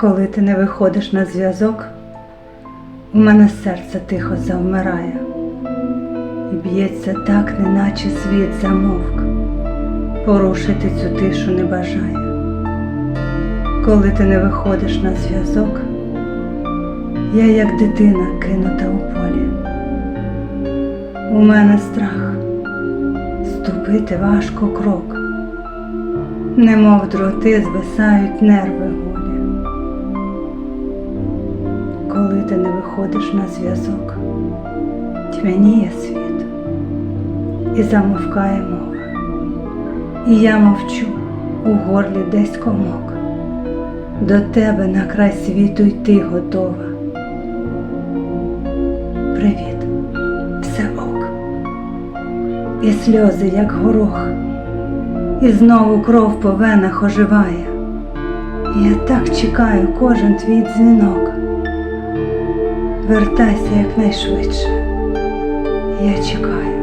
Коли ти не виходиш на зв'язок, у мене серце тихо завмирає, і б'ється так, неначе світ замовк, порушити цю тишу не бажає. Коли ти не виходиш на зв'язок, я як дитина кинута у полі. У мене страх, ступити важко крок, немов дроти звисають нерви Коли ти не виходиш на зв'язок, тьмяніє світ і замовкає мова. І я мовчу у горлі десь комок. До тебе на край світу йти готова. Привіт, все ок. І сльози, як горох, і знову кров по венах оживає. Я так чекаю кожен твій дзвінок. Вертайся якнайшвидше. Я чекаю.